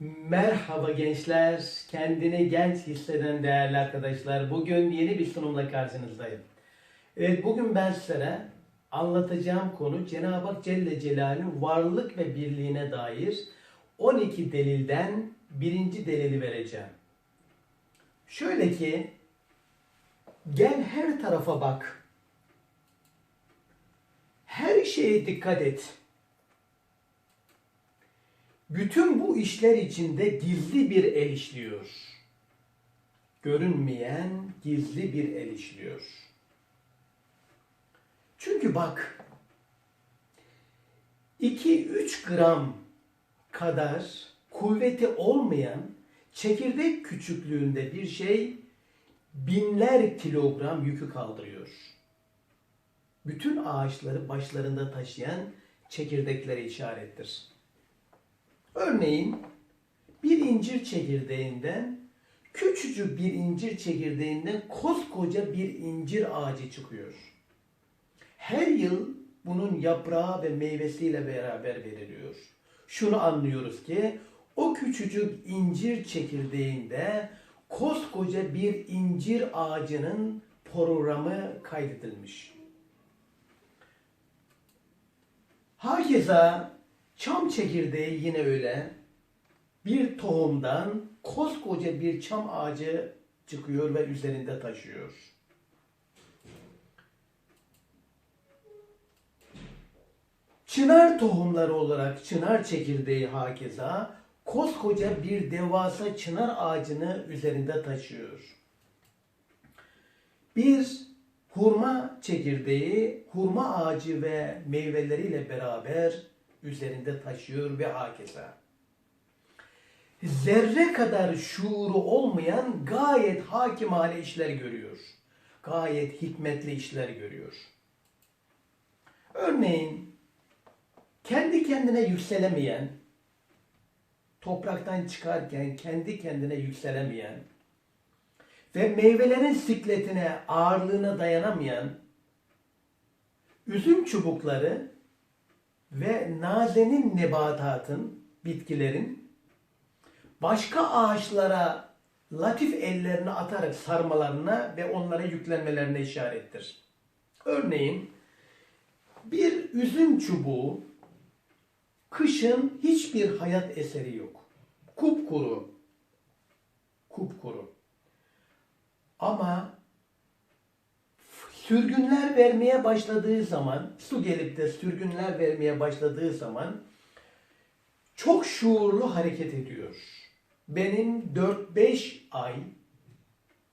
Merhaba gençler, kendini genç hisseden değerli arkadaşlar. Bugün yeni bir sunumla karşınızdayım. Evet, bugün ben size anlatacağım konu Cenab-ı Hak Celle Celaluhu'nun varlık ve birliğine dair 12 delilden birinci delili vereceğim. Şöyle ki, gel her tarafa bak. Her şeye dikkat et. Bütün bu işler içinde gizli bir el işliyor. Görünmeyen gizli bir el işliyor. Çünkü bak 2-3 gram kadar kuvveti olmayan çekirdek küçüklüğünde bir şey binler kilogram yükü kaldırıyor. Bütün ağaçları başlarında taşıyan çekirdekleri işarettir. Örneğin bir incir çekirdeğinden küçücük bir incir çekirdeğinden koskoca bir incir ağacı çıkıyor. Her yıl bunun yaprağı ve meyvesiyle beraber veriliyor. Şunu anlıyoruz ki o küçücük incir çekirdeğinde koskoca bir incir ağacının programı kaydedilmiş. Hakeza çam çekirdeği yine öyle. Bir tohumdan koskoca bir çam ağacı çıkıyor ve üzerinde taşıyor. Çınar tohumları olarak çınar çekirdeği hakeza koskoca bir devasa çınar ağacını üzerinde taşıyor. Bir hurma çekirdeği hurma ağacı ve meyveleriyle beraber üzerinde taşıyor ve hakeza. Zerre kadar şuuru olmayan gayet hakimane işler görüyor. Gayet hikmetli işler görüyor. Örneğin kendi kendine yükselemeyen, topraktan çıkarken kendi kendine yükselemeyen ve meyvelerin sikletine, ağırlığına dayanamayan üzüm çubukları ve nazenin nebatatın, bitkilerin başka ağaçlara latif ellerini atarak sarmalarına ve onlara yüklenmelerine işarettir. Örneğin bir üzüm çubuğu kışın hiçbir hayat eseri yok. Kupkuru. Kupkuru. Ama sürgünler vermeye başladığı zaman, su gelip de sürgünler vermeye başladığı zaman çok şuurlu hareket ediyor. Benim 4-5 ay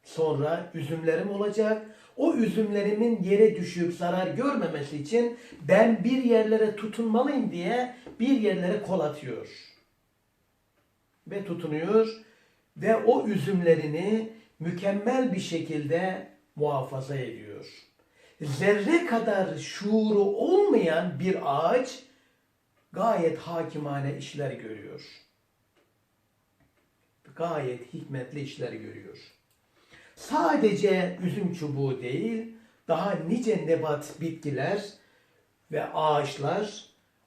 sonra üzümlerim olacak. O üzümlerimin yere düşüp zarar görmemesi için ben bir yerlere tutunmalıyım diye bir yerlere kol atıyor. Ve tutunuyor ve o üzümlerini mükemmel bir şekilde muhafaza ediyor. Zerre kadar şuuru olmayan bir ağaç gayet hakimane işler görüyor. Gayet hikmetli işler görüyor. Sadece üzüm çubuğu değil, daha nice nebat bitkiler ve ağaçlar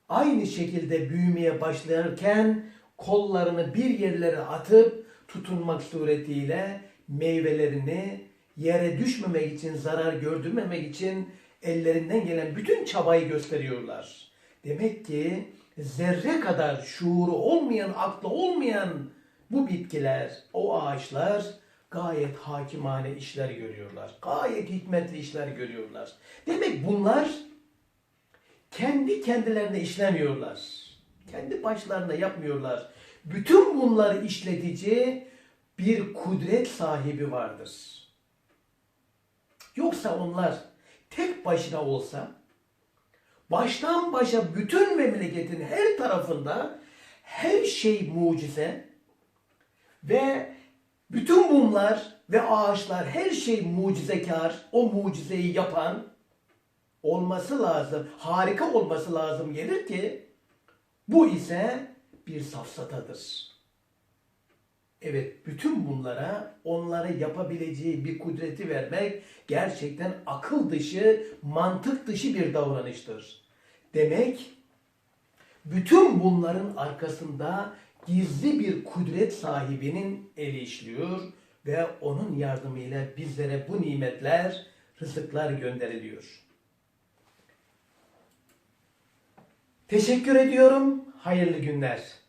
aynı şekilde büyümeye başlarken kollarını bir yerlere atıp tutunmak suretiyle meyvelerini yere düşmemek için, zarar gördürmemek için ellerinden gelen bütün çabayı gösteriyorlar. Demek ki zerre kadar şuuru olmayan, aklı olmayan bu bitkiler, o ağaçlar gayet hakimane işler görüyorlar. Gayet hikmetli işler görüyorlar. Demek bunlar kendi kendilerine işlemiyorlar. Kendi başlarına yapmıyorlar. Bütün bunları işletici bir kudret sahibi vardır. Yoksa onlar tek başına olsa baştan başa bütün memleketin her tarafında her şey mucize ve bütün bunlar ve ağaçlar her şey mucizekar, o mucizeyi yapan olması lazım, harika olması lazım gelir ki bu ise bir safsatadır. Evet bütün bunlara onlara yapabileceği bir kudreti vermek gerçekten akıl dışı, mantık dışı bir davranıştır. Demek bütün bunların arkasında gizli bir kudret sahibinin eli işliyor ve onun yardımıyla bizlere bu nimetler, rızıklar gönderiliyor. Teşekkür ediyorum. Hayırlı günler.